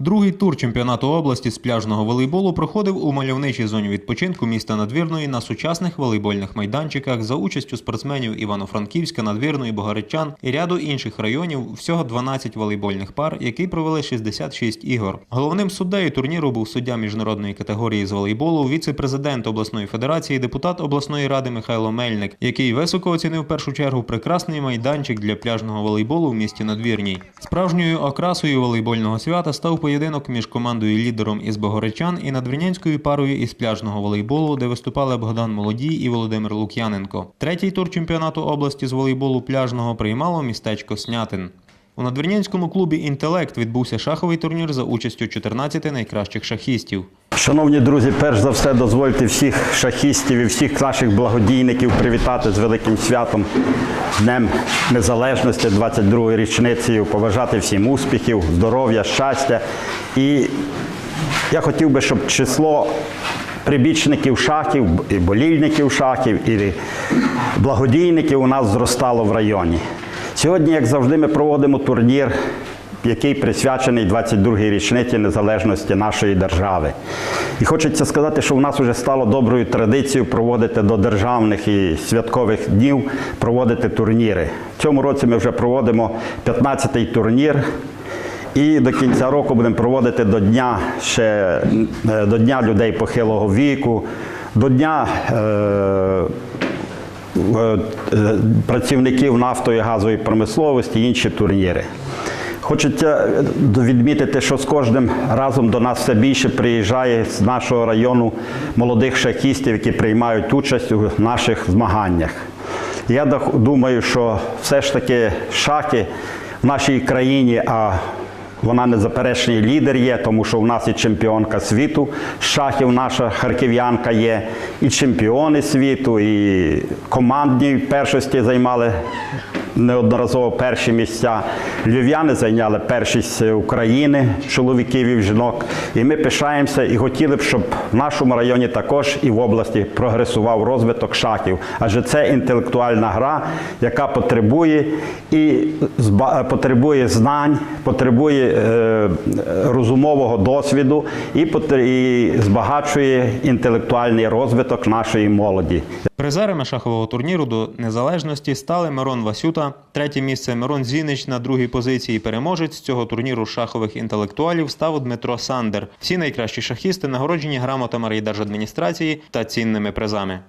Другий тур чемпіонату області з пляжного волейболу проходив у мальовничій зоні відпочинку міста Надвірної на сучасних волейбольних майданчиках за участю спортсменів Івано-Франківська, Надвірної, Богородчан і ряду інших районів. Всього 12 волейбольних пар, які провели 66 ігор. Головним суддею турніру був суддя міжнародної категорії з волейболу, віце-президент обласної федерації, депутат обласної ради Михайло Мельник, який високо оцінив в першу чергу прекрасний майданчик для пляжного волейболу в місті Надвірній. Справжньою окрасою волейбольного свята став поєдинок між командою лідером із Богоречан і надвірнянською парою із пляжного волейболу, де виступали Богдан Молодій і Володимир Лук'яненко. Третій тур чемпіонату області з волейболу пляжного приймало містечко Снятин. У надвірнянському клубі Інтелект відбувся шаховий турнір за участю 14 найкращих шахістів. Шановні друзі, перш за все дозвольте всіх шахістів і всіх наших благодійників привітати з великим святом Днем Незалежності, 22-ї річницею, побажати всім успіхів, здоров'я, щастя. І я хотів би, щоб число прибічників шахів, і болільників шахів, і благодійників у нас зростало в районі. Сьогодні, як завжди, ми проводимо турнір який присвячений 22-й річниці незалежності нашої держави. І хочеться сказати, що в нас вже стало доброю традицією проводити до державних і святкових днів проводити турніри. В цьому році ми вже проводимо 15-й турнір. І до кінця року будемо проводити до дня ще е, до дня людей похилого віку, до дня е, е, працівників нафтої газової промисловості, інші турніри. Хочеться відмітити, що з кожним разом до нас все більше приїжджає з нашого району молодих шахістів, які приймають участь у наших змаганнях. Я думаю, що все ж таки шахи в нашій країні, а вона незаперечний лідер є, тому що в нас і чемпіонка світу шахів, наша харків'янка є, і чемпіони світу, і командні першості займали неодноразово перші місця. Львів'яни зайняли першість України, чоловіків і жінок. І ми пишаємося і хотіли б, щоб в нашому районі також і в області прогресував розвиток шахів. Адже це інтелектуальна гра, яка потребує і потребує знань, потребує е, розумового досвіду і, і збагачує інтелектуальний розвиток нашої молоді. Призерами шахового турніру до незалежності стали Мирон Васюта, третє місце Мирон Зінич на другій позиції. Переможець цього турніру шахових інтелектуалів став Дмитро Сандер. Всі найкращі шахісти нагороджені грамотами райдержадміністрації та цінними призами.